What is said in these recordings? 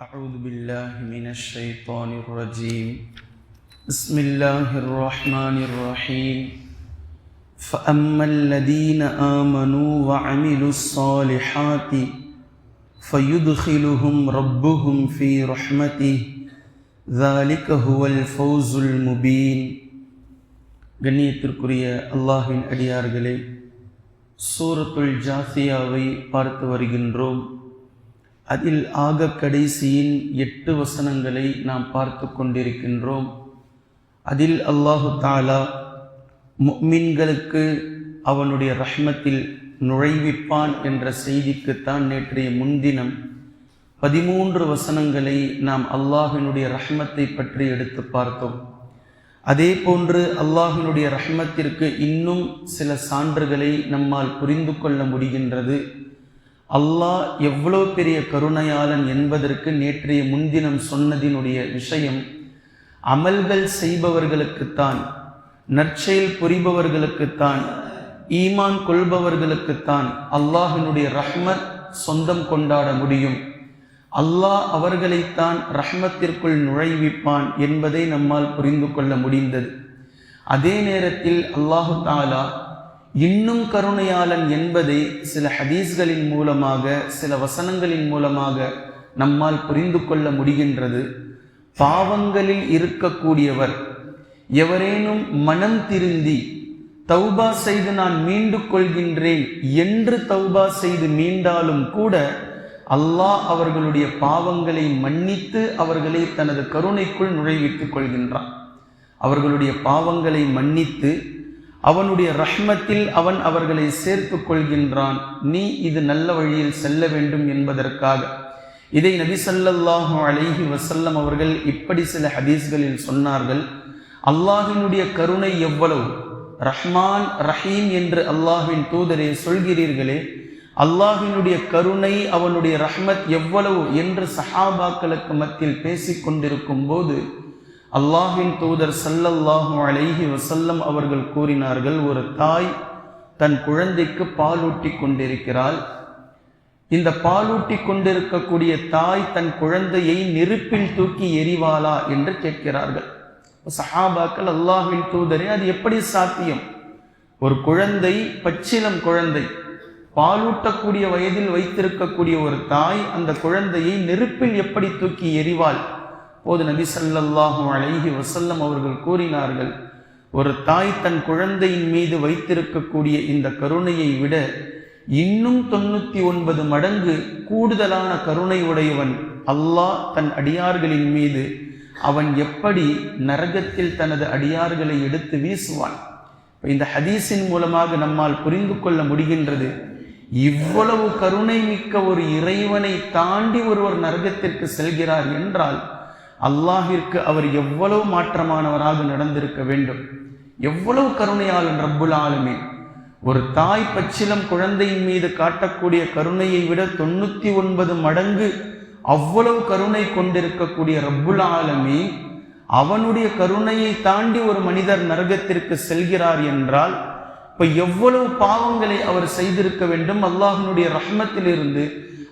أعوذ بالله من الشيطان الرجيم بسم الله الرحمن الرحيم فأما الذين آمنوا وعملوا الصالحات فيدخلهم ربهم في رحمته ذلك هو الفوز المبين கண்ணியத்திற்குரிய அல்லாஹ்வின் அடியார்களே சூரத்துல் ஜாசியாவை பார்த்து வருகின்றோம் அதில் ஆக கடைசியின் எட்டு வசனங்களை நாம் பார்த்து கொண்டிருக்கின்றோம். அதில் அல்லாஹு தாலா முக்மின்களுக்கு அவனுடைய ரஹ்மத்தில் நுழைவிப்பான் என்ற செய்திக்குத்தான் நேற்றைய முன்தினம் பதிமூன்று வசனங்களை நாம் அல்லாஹினுடைய ரஹ்மத்தை பற்றி எடுத்து பார்த்தோம். அதே போன்று அல்லாஹினுடைய ரஹ்மத்திற்கு இன்னும் சில சான்றுகளை நம்மால் புரிந்து கொள்ள முடிகின்றது. அல்லாஹ் எவ்வளோ பெரிய கருணையாளன் என்பதற்கு நேற்றைய முன்தினம் சொன்னதினுடைய விஷயம் அமல்கள் செய்பவர்களுக்குத்தான் நற்செயல் புரிபவர்களுக்குத்தான் ஈமான் கொள்பவர்களுக்குத்தான் அல்லாஹினுடைய ரஹ்மத் சொந்தம் கொண்டாட முடியும். அல்லாஹ் அவர்களைத்தான் ரஹ்மத்திற்குள் நுழைவிப்பான் என்பதை நம்மால் புரிந்து கொள்ள முடிந்தது. அதே நேரத்தில் அல்லாஹு தாலா இன்னும் கருணையாளன் என்பதை சில ஹதீஸ்களின் மூலமாக சில வசனங்களின் மூலமாக நம்மால் புரிந்து கொள்ள முடிகின்றது. பாவங்களில் இருக்கக்கூடியவர் எவரேனும் மனம் திருந்தி தௌபா செய்து நான் மீண்டு கொள்கின்றேன் என்று தௌபா செய்து மீண்டாலும் கூட அல்லாஹ் அவர்களுடைய பாவங்களை மன்னித்து அவர்களை தனது கருணைக்குள் நுழைவித்துக் கொள்கின்றான். அவர்களுடைய பாவங்களை மன்னித்து அவனுடைய ரஹ்மத்தில் அவன் அவர்களை சேர்த்து கொள்கின்றான். நீ இது நல்ல வழியில் செல்ல வேண்டும் என்பதற்காக. இதை நபி சல்லல்லாஹு அலைஹி வசல்லம் அவர்கள் இப்படி சில ஹதீஸ்களில் சொன்னார்கள். அல்லாஹினுடைய கருணை எவ்வளவு? ரஹ்மான் ரஹீம் என்று அல்லாஹின் தூதரை சொல்கிறீர்களே அல்லாஹினுடைய கருணை அவனுடைய ரஹ்மத் எவ்வளவு என்று சஹாபாக்களுக்கு மத்தியில் பேசிக் கொண்டிருக்கும் போது அல்லாஹின் தூதர் சல்லல்லாஹு அலைஹி வசல்லம் அவர்கள் கூறினார்கள் ஒரு தாய் தன் குழந்தைக்கு பாலூட்டி கொண்டிருக்கிறாள். இந்த பாலூட்டி கொண்டிருக்கக்கூடிய தாய் தன் குழந்தையை நெருப்பில் தூக்கி எரிவாளா என்று கேட்கிறார்கள். சஹாபாக்கள் அல்லாஹின் தூதரே அது எப்படி சாத்தியம்? ஒரு குழந்தை பச்சிலம் குழந்தை பாலூட்டக்கூடிய வயதில் வைத்திருக்கக்கூடிய ஒரு தாய் அந்த குழந்தையை நெருப்பில் எப்படி தூக்கி எரிவாள் போது நபி அழகி அலைஹி வசல்லம் அவர்கள் கூறினார்கள் ஒரு தாய் தன் குழந்தையின் மீது வைத்திருக்கக்கூடிய இந்த கருணையை விட இன்னும் தொண்ணூத்தி ஒன்பது மடங்கு கூடுதலான கருணை உடையவன் அல்லாஹ் தன் அடியார்களின் மீது. அவன் எப்படி நரகத்தில் தனது அடியார்களை எடுத்து வீசுவான்? இந்த ஹதீஸின் மூலமாக நம்மால் புரிந்து கொள்ள முடிகின்றது இவ்வளவு கருணை மிக்க ஒரு இறைவனை தாண்டி ஒருவர் நரகத்திற்கு செல்கிறார் என்றால் அல்லாஹிற்கு அவர் எவ்வளவு மாற்றமானவராக நடந்திருக்க வேண்டும். எவ்வளவு கருணையாளன் ரப்புல் ஆளுமே ஒரு தாய் பச்சிலம் குழந்தையின் மீது காட்டக்கூடிய கருணையை விட தொண்ணூத்தி ஒன்பது மடங்கு அவ்வளவு கருணை கொண்டிருக்கக்கூடிய ரப்புல் ஆலமி அவனுடைய கருணையை தாண்டி ஒரு மனிதர் நரகத்திற்கு செல்கிறார் என்றால் இப்ப எவ்வளவு பாவங்களை அவர் செய்திருக்க வேண்டும் அல்லாஹனுடைய ரஹ்மத்திலிருந்து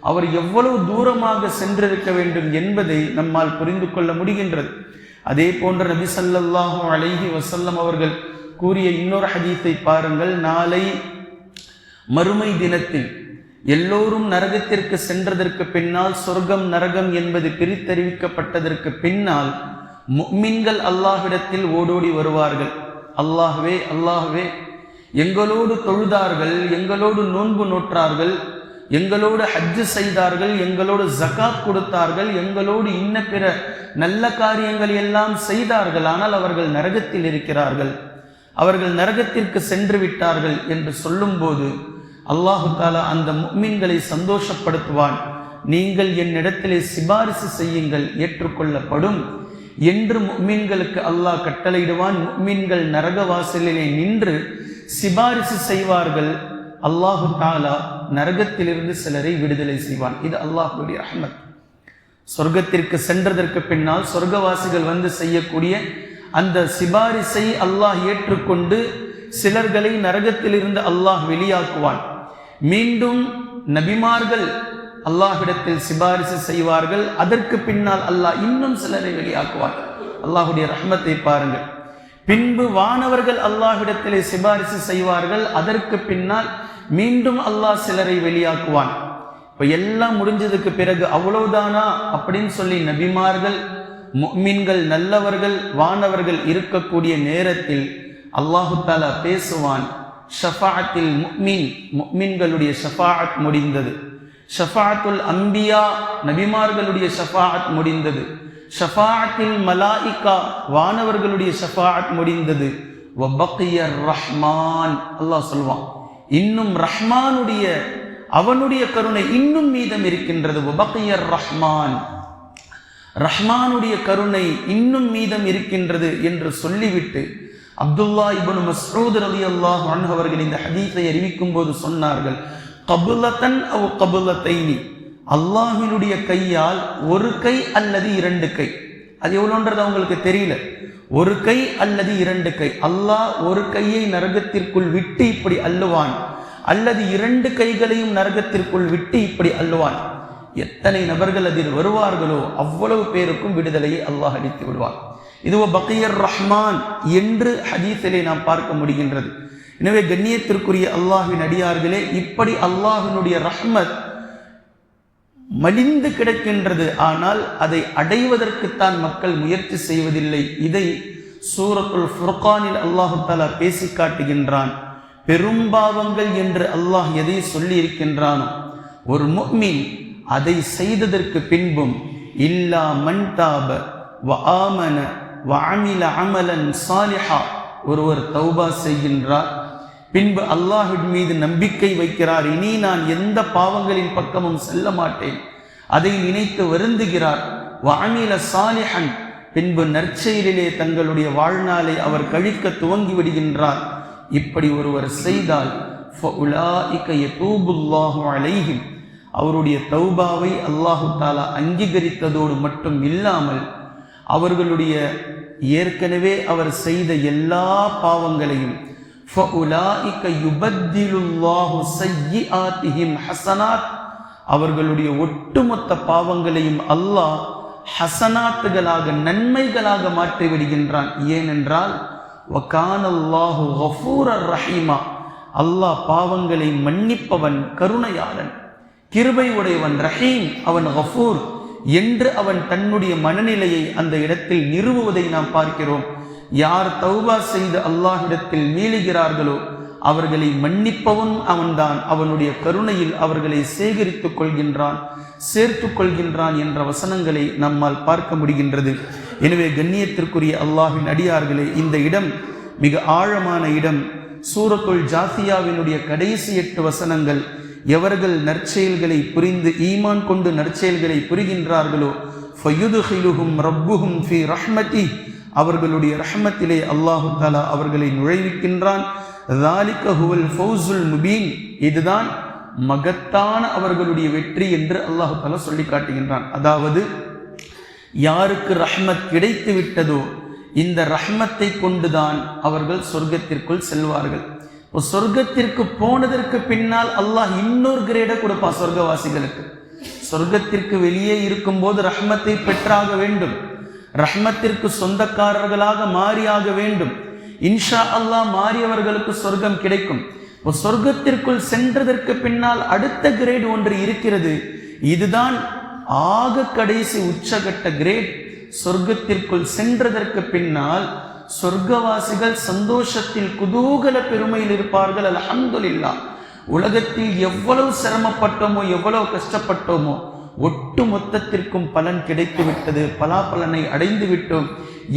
அவர் எவ்வளவு தூரமாக சென்றிருக்க வேண்டும் என்பதை நம்மால் புரிந்து கொள்ள முடிகின்றது. அதே போன்ற நபி சல்லாஹூ அலைஹி வசல்லம் அவர்கள் கூறிய இன்னொரு ஹதீத்தை பாருங்கள். நாளை மறுமை தினத்தில் எல்லோரும் நரகத்திற்கு சென்றதற்கு பின்னால் சொர்க்கம் நரகம் என்பது பிரித்தறிவிக்கப்பட்டதற்கு பின்னால் மின்கள் அல்லாஹ்விடத்தில் ஓடோடி வருவார்கள். அல்லாஹ்வே அல்லாஹ்வே எங்களோடு தொழுதார்கள் எங்களோடு நோன்பு நோற்றார்கள் எங்களோடு ஹஜ்ஜு செய்தார்கள் எங்களோடு ஜகாத் கொடுத்தார்கள் எங்களோடு இன்ன பிற நல்ல காரியங்கள் எல்லாம் செய்தார்கள். ஆனால் அவர்கள் நரகத்தில் இருக்கிறார்கள். அவர்கள் நரகத்திற்கு சென்று விட்டார்கள் என்று சொல்லும்போது அல்லாஹு தாலா அந்த முக்மீன்களை சந்தோஷப்படுத்துவான். நீங்கள் என்னிடத்திலே சிபாரிசு செய்யுங்கள் ஏற்றுக்கொள்ளப்படும் என்று முக்மீன்களுக்கு அல்லாஹ் கட்டளையிடுவான். முக்மீன்கள் நரக வாசலிலே நின்று சிபாரிசு செய்வார்கள். அல்லாஹு தாலா நரகத்திலிருந்து சிலரை விடுதலை செய்வான். இது அல்லாஹுடைய அஹமத் சொர்க்கத்திற்கு சென்றதற்கு பின்னால் சொர்க்கவாசிகள் வந்து செய்யக்கூடிய அந்த சிபாரிசை அல்லாஹ் ஏற்றுக்கொண்டு சிலர்களை நரகத்திலிருந்து அல்லாஹ் வெளியாக்குவான். மீண்டும் நபிமார்கள் அல்லாஹ்விடத்தில் சிபாரிசு செய்வார்கள். அதற்கு பின்னால் அல்லாஹ் இன்னும் சிலரை வெளியாக்குவார் அல்லாஹுடைய ரஹ்மத்தை பாருங்கள். பின்பு வானவர்கள் அல்லாஹ்விடத்திலே சிபாரிசு செய்வார்கள். அதற்கு பின்னால் மீண்டும் அல்லாஹ் சிலரை வெளியாக்குவான். இப்போ எல்லாம் முடிஞ்சதுக்கு பிறகு அவ்வளவுதானா அப்படின்னு சொல்லி நபிமார்கள் முஃமின்கள் நல்லவர்கள் வானவர்கள் இருக்கக்கூடிய நேரத்தில் அல்லாஹு தாலா பேசுவான் ஷஃபாத்தில் முக்மின் முக்மின்களுடைய ஷஃபாஅத் முடிந்தது. ஷஃபாத்துல் அம்பியா நபிமார்களுடைய ஷஃபாத் முடிந்தது. ஷஃபாத்தில் மலாயிகா வானவர்களுடைய ஷஃபாத் முடிந்தது. வபக்கியர் ரஹ்மான் அல்லாஹ் சொல்வான். இன்னும் ரஹ்மானுடைய அவனுடைய கருணை இன்னும் மீதம் இருக்கின்றது. வபக்கியர் ரஹ்மான். ரஹ்மானுடைய கருணை இன்னும் மீதம் இருக்கின்றது என்று சொல்லிவிட்டு அப்துல்லா இபனு மஸ்ரூத் அலி அல்லாஹ் அவர்கள் இந்த ஹதீஸை அறிவிக்கும் போது சொன்னார்கள் கபுலத்தன் அவ் கபுலத்தைனி. அல்லாஹினுடைய கையால் ஒரு கை அல்லது இரண்டு கை. அது எவ்வளோன்றது அவங்களுக்கு தெரியல. ஒரு கை அல்லது இரண்டு கை. அல்லாஹ் ஒரு கையை நரகத்திற்குள் விட்டு இப்படி அள்ளுவான். அல்லது இரண்டு கைகளையும் நரகத்திற்குள் விட்டு இப்படி அள்ளுவான். எத்தனை நபர்கள் அதில் வருவார்களோ அவ்வளவு பேருக்கும் விடுதலையை அல்லாஹ் அளித்து விடுவான். இதுவோ பக்கையர் ரஹ்மான் என்று ஹதீஸிலே நாம் பார்க்க முடிகின்றது. எனவே கண்ணியத்திற்குரிய அல்லாஹின் அடியார்களே இப்படி அல்லாஹினுடைய ரஹ்மத் மலிந்து கிடக்கின்றது. ஆனால் அதை அடைவதற்குத்தான் மக்கள் முயற்சி செய்வதில்லை. இதை சூரத்துல் ஃபுர்கானில் அல்லாஹு தாலா பேசி காட்டுகின்றான். பெரும்பாவங்கள் என்று அல்லாஹ் எதை சொல்லி இருக்கின்றானோ ஒரு முக்மின் அதை செய்ததற்கு பின்பும் இல்லா மன்தாப வ ஆமன வ அமில அமலன் சாலிஹா ஒருவர் தௌபா செய்கின்றார். பின்பு அல்லாஹின் மீது நம்பிக்கை வைக்கிறார். இனி நான் எந்த பாவங்களின் பக்கமும் செல்ல மாட்டேன். அதை நினைத்து வருந்துகிறார். வானில சாலிஹன். பின்பு நற்செயலிலே தங்களுடைய வாழ்நாளை அவர் கழிக்க துவங்கி விடுகின்றார். இப்படி ஒருவர் செய்தால் அலைஹிம். அவருடைய தௌபாவை அல்லாஹு தாலா அங்கீகரித்ததோடு மட்டும் இல்லாமல் அவர்களுடைய ஏற்கனவே அவர் செய்த எல்லா பாவங்களையும் ஹசனாத் அவர்களுடைய ஒட்டுமொத்த பாவங்களையும் அல்லாஹ் ஹசனாத்துகளாக நன்மைகளாக மாற்றி விடுகின்றான் ஏனென்றால் ரஹீமா. அல்லாஹ் பாவங்களை மன்னிப்பவன் கருணையாளன் கிருபை உடையவன் ரஹீம் அவன் ஹஃபூர் என்று அவன் தன்னுடைய மனநிலையை அந்த இடத்தில் நிறுவுவதை நாம் பார்க்கிறோம். யார் தௌபா செய்து அல்லாஹிடத்தில் மீளுகிறார்களோ அவர்களை மன்னிப்பவன் அவன்தான். அவனுடைய கருணையில் அவர்களை சேகரித்துக் கொள்கின்றான் சேர்த்து கொள்கின்றான் என்ற வசனங்களை நம்மால் பார்க்க முடிகின்றது. எனவே கண்ணியத்திற்குரிய அல்லாஹின் அடியார்களே இந்த இடம் மிக ஆழமான இடம். சூரத்துல் ஜாசியாவினுடைய கடைசி எட்டு வசனங்கள் எவர்கள் நற்செயல்களை புரிந்து ஈமான் கொண்டு நற்செயல்களை புரிகின்றார்களோ ஃபயுதுஹிலுஹும் ரப்புஹும் ஃபி ரஹ்மதி. அவர்களுடைய ரஹமத்திலே அல்லாஹு தாலா அவர்களை நுழைவிக்கின்றான். முபீன் இதுதான் மகத்தான அவர்களுடைய வெற்றி என்று அல்லாஹு தாலா சொல்லி காட்டுகின்றான் அதாவது யாருக்கு ரஹ்மத் கிடைத்து விட்டதோ இந்த ரஹ்மத்தை கொண்டுதான் அவர்கள் சொர்க்கத்திற்குள் செல்வார்கள். இப்போ சொர்க்கத்திற்கு போனதற்கு பின்னால் அல்லாஹ் இன்னொரு கிரேடை கொடுப்பான் சொர்க்கவாசிகளுக்கு. சொர்க்கத்திற்கு வெளியே இருக்கும்போது ரஹ்மத்தை பெற்றாக வேண்டும். ரஹ்மத்திற்கு சொந்தக்காரர்களாக மாறியாக வேண்டும். இன்ஷா அல்லாஹ் மாறியவர்களுக்கு சொர்க்கம் கிடைக்கும். இப்போ சொர்க்கத்திற்குள் சென்றதற்கு பின்னால் அடுத்த கிரேட் ஒன்று இருக்கிறது. இதுதான் ஆக கடைசி உச்சகட்ட கிரேட் சொர்க்கத்திற்குள் சென்றதற்கு பின்னால் சொர்க்கவாசிகள் சந்தோஷத்தில் குதூகல பெருமையில் இருப்பார்கள் அல்ஹம்துலில்லா உலகத்தில் எவ்வளவு சிரமப்பட்டோமோ எவ்வளவு கஷ்டப்பட்டோமோ ஒட்டு மொத்தத்திற்கும் பலன் கிடைத்துவிட்டது பலாபலனை அடைந்து விட்டோம்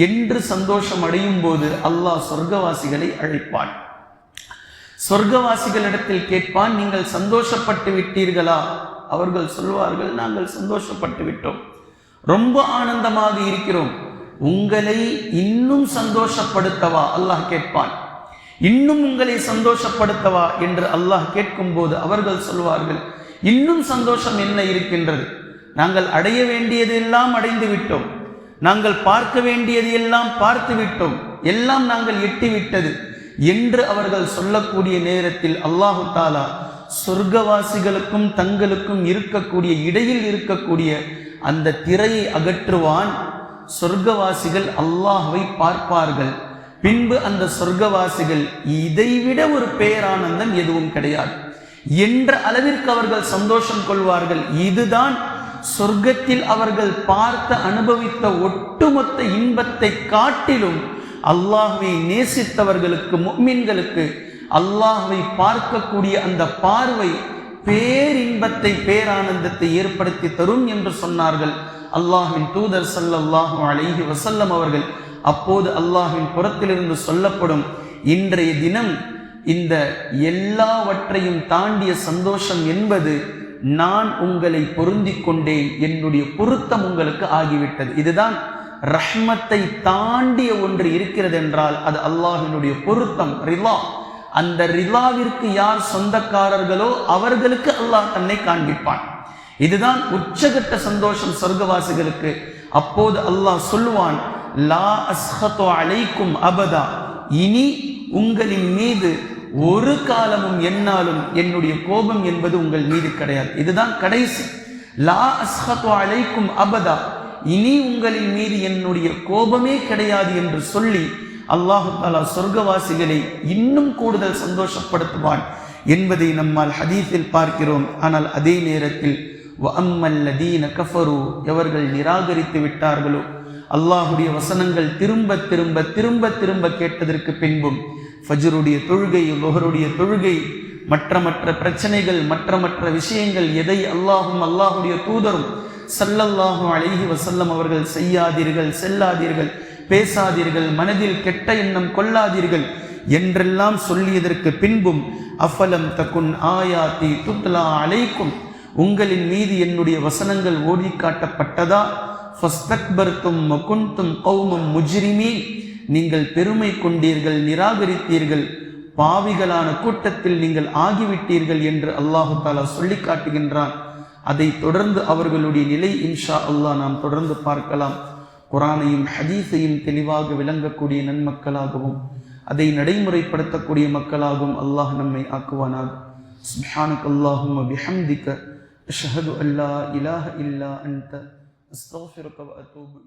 என்று சந்தோஷம் அடையும் போது அல்லாஹ் சொர்க்கவாசிகளை அழைப்பான். சொர்க்கவாசிகளிடத்தில் கேட்பான் நீங்கள் சந்தோஷப்பட்டு விட்டீர்களா? அவர்கள் சொல்வார்கள் நாங்கள் சந்தோஷப்பட்டு விட்டோம். ரொம்ப ஆனந்தமாக இருக்கிறோம். உங்களை இன்னும் சந்தோஷப்படுத்தவா? அல்லாஹ் கேட்பான். இன்னும் உங்களை சந்தோஷப்படுத்தவா? என்று அல்லாஹ் கேட்கும்போது அவர்கள் சொல்வார்கள் இன்னும் சந்தோஷம் என்ன இருக்கின்றது? நாங்கள் அடைய வேண்டியதெல்லாம் அடைந்து விட்டோம். நாங்கள் பார்க்க வேண்டியது எல்லாம் பார்த்து விட்டோம். எல்லாம் நாங்கள் எட்டி விட்டது என்று அவர்கள் சொல்லக்கூடிய நேரத்தில் அல்லாஹு தாலா சொர்க்கவாசிகளுக்கும் தங்களுக்கும் இருக்கக்கூடிய இடையில் இருக்கக்கூடிய அந்த திரையை அகற்றுவான். சொர்க்கவாசிகள் அல்லாஹுவை பார்ப்பார்கள். பின்பு அந்த சொர்க்கவாசிகள் இதைவிட ஒரு பேரானந்தம் எதுவும் கிடையாது. என்ற அளவிற்கு அவர்கள் சந்தோஷம் கொள்வார்கள். இதுதான் சொர்க்கத்தில் அவர்கள் பார்த்த அனுபவித்த ஒட்டுமொத்த இன்பத்தை காட்டிலும் அல்லாஹுவை நேசித்தவர்களுக்கு முக்மின்களுக்கு அல்லாஹுவை பார்க்கக்கூடிய அந்த பார்வை பேரின்பத்தை பேரானந்தத்தை ஏற்படுத்தி தரும் என்று சொன்னார்கள். அல்லாஹின் தூதர் சல்லாஹு அலைஹி வசல்லம் அவர்கள் அப்போது அல்லாஹின் புறத்திலிருந்து சொல்லப்படும் இன்றைய தினம் இந்த எல்லாவற்றையும் தாண்டிய சந்தோஷம் என்பது நான் உங்களை பொருந்தி கொண்டேன். என்னுடைய பொருத்தம் உங்களுக்கு ஆகிவிட்டது. இதுதான் ரஹ்மத்தை தாண்டிய ஒன்று இருக்கிறது என்றால் அது அல்லாஹினுடைய பொருத்தம் ரிலா. அந்த ரிலாவிற்கு யார் சொந்தக்காரர்களோ அவர்களுக்கு அல்லாஹ் தன்னை காண்பிப்பான். இதுதான் உச்சகட்ட சந்தோஷம் சொர்க்கவாசிகளுக்கு. அப்போது அல்லாஹ் சொல்லுவான் லா அஸ்ஹத்தோ அலைக்கும் அபதா. இனி உங்களின் மீது ஒரு காலமும் என்னாலும் என்னுடைய கோபம் என்பது உங்கள் மீது கிடையாது. இதுதான் கடைசி. லா அஸ்ஹத்து அலைக்கும் அபதா. இனி உங்களின் மீது என்னுடைய கோபமே கிடையாது என்று சொல்லி அல்லாஹு தாலா சொர்க்கவாசிகளை இன்னும் கூடுதல் சந்தோஷப்படுத்துவான் என்பதை நம்மால் ஹதீஸில் பார்க்கிறோம். ஆனால் அதே நேரத்தில் அம்மல்லதீன கஃபரு எவர்கள் நிராகரித்து விட்டார்களோ? அல்லாஹுடைய வசனங்கள் திரும்ப திரும்ப திரும்ப திரும்ப கேட்டதற்கு பின்பும் ஃபஜ்ருடைய தொழுகை லொஹருடைய தொழுகை மற்ற மற்ற பிரச்சனைகள் மற்ற மற்ற விஷயங்கள் எதை அல்லாஹும் அல்லாஹுடைய தூதரும் சல்லல்லாஹு அழகி வசல்லம் அவர்கள் செய்யாதீர்கள் செல்லாதீர்கள் பேசாதீர்கள் மனதில் கெட்ட எண்ணம் கொள்ளாதீர்கள் என்றெல்லாம் சொல்லியதற்கு பின்பும் அஃபலம் தகுன் ஆயாத்தி துத்லா அலைக்கும் உங்களின் மீது என்னுடைய வசனங்கள் ஓடி காட்டப்பட்டதா ஃபஸ்தக்பர்த்தும் மகுந்தும் கௌமும் முஜ்ரிமீன். நீங்கள் பெருமை கொண்டீர்கள் நிராகரித்தீர்கள் பாவிகளான கூட்டத்தில் நீங்கள் ஆகிவிட்டீர்கள் என்று அல்லாஹு தாலா சொல்லி காட்டுகின்றான். அதை தொடர்ந்து அவர்களுடைய நிலை இன்ஷா அல்லாஹ் நாம் தொடர்ந்து பார்க்கலாம். குரானையும் ஹதீஸையும் தெளிவாக விளங்கக்கூடிய நன்மக்களாகவும் அதை நடைமுறைப்படுத்தக்கூடிய மக்களாகவும் அல்லாஹ் நம்மை ஆக்குவானாக. சுப்ஹானக் அல்லாஹும்ம அஷ்ஹது அல்லா இலாஹ இல்லா அன்த வ அத்தூபு